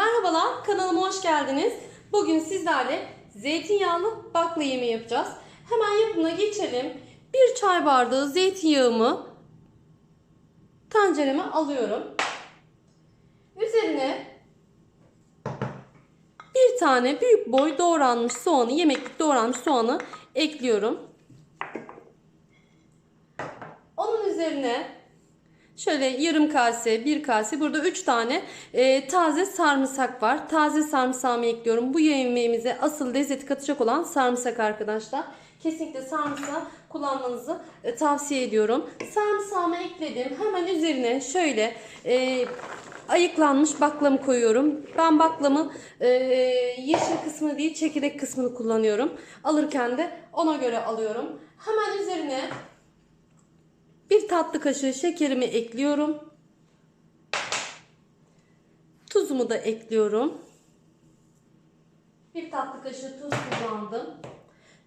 Merhabalar, kanalıma hoş geldiniz. Bugün sizlerle zeytinyağlı bakla yemeği yapacağız. Hemen yapımına geçelim. Bir çay bardağı zeytinyağımı tencereme alıyorum. Üzerine bir tane büyük boy doğranmış soğanı, yemeklik doğranmış soğanı ekliyorum. Onun üzerine Şöyle yarım kase, bir kase. Burada 3 tane e, taze sarımsak var. Taze sarımsağımı ekliyorum. Bu yemeğimize asıl lezzeti katacak olan sarımsak arkadaşlar. Kesinlikle sarımsak kullanmanızı e, tavsiye ediyorum. Sarımsağımı ekledim. Hemen üzerine şöyle e, ayıklanmış baklamı koyuyorum. Ben baklamı e, yeşil kısmını değil çekirdek kısmını kullanıyorum. Alırken de ona göre alıyorum. Hemen üzerine bir tatlı kaşığı şekerimi ekliyorum. Tuzumu da ekliyorum. Bir tatlı kaşığı tuz kullandım.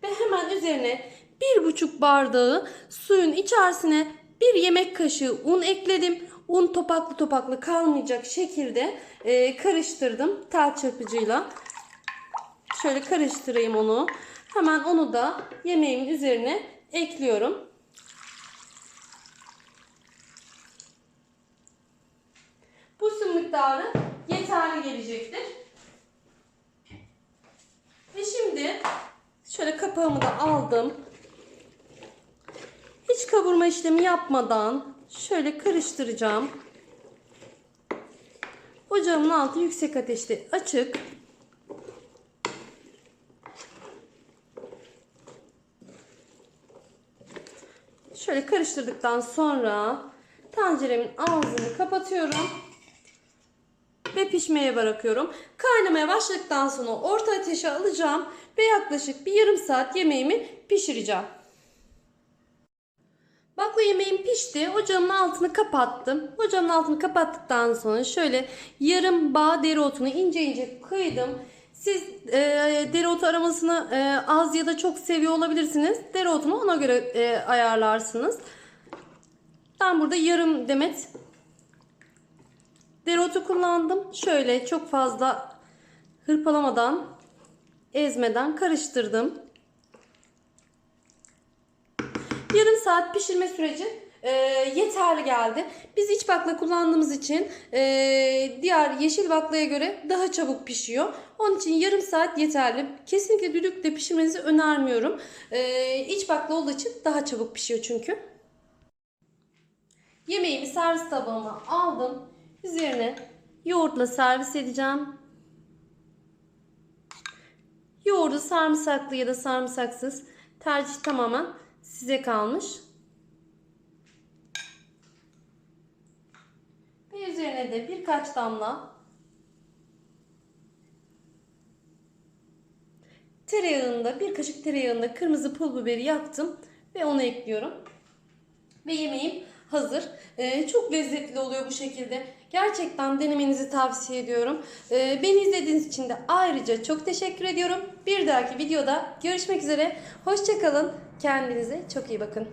Ve hemen üzerine bir buçuk bardağı suyun içerisine bir yemek kaşığı un ekledim. Un topaklı topaklı kalmayacak şekilde e, karıştırdım tel çırpıcıyla. Şöyle karıştırayım onu. Hemen onu da yemeğimin üzerine ekliyorum. Bu su miktarı yeterli gelecektir. Ve şimdi şöyle kapağımı da aldım. Hiç kavurma işlemi yapmadan şöyle karıştıracağım. Ocağımın altı yüksek ateşte açık. Şöyle karıştırdıktan sonra tenceremin ağzını kapatıyorum ve pişmeye bırakıyorum. Kaynamaya başladıktan sonra orta ateşe alacağım ve yaklaşık bir yarım saat yemeğimi pişireceğim. Bakla yemeğim pişti. Ocağımın altını kapattım. Ocağımın altını kapattıktan sonra şöyle yarım bağ dereotunu ince ince kıydım. Siz e, dereotu aromasını e, az ya da çok seviyor olabilirsiniz. Dereotunu ona göre e, ayarlarsınız. Ben burada yarım demet Dereotu kullandım. Şöyle çok fazla hırpalamadan, ezmeden karıştırdım. Yarım saat pişirme süreci e, yeterli geldi. Biz iç bakla kullandığımız için e, diğer yeşil baklaya göre daha çabuk pişiyor. Onun için yarım saat yeterli. Kesinlikle düdükle pişirmenizi önermiyorum. E, iç bakla olduğu için daha çabuk pişiyor çünkü. Yemeğimi servis tabağıma aldım. Üzerine yoğurtla servis edeceğim. Yoğurdu sarımsaklı ya da sarımsaksız tercih tamamen size kalmış. Ve üzerine de birkaç damla tereyağında bir kaşık tereyağında kırmızı pul biberi yaktım ve onu ekliyorum. Ve yemeğim hazır. Ee, çok lezzetli oluyor bu şekilde. Gerçekten denemenizi tavsiye ediyorum. Ee, beni izlediğiniz için de ayrıca çok teşekkür ediyorum. Bir dahaki videoda görüşmek üzere. Hoşçakalın. Kendinize çok iyi bakın.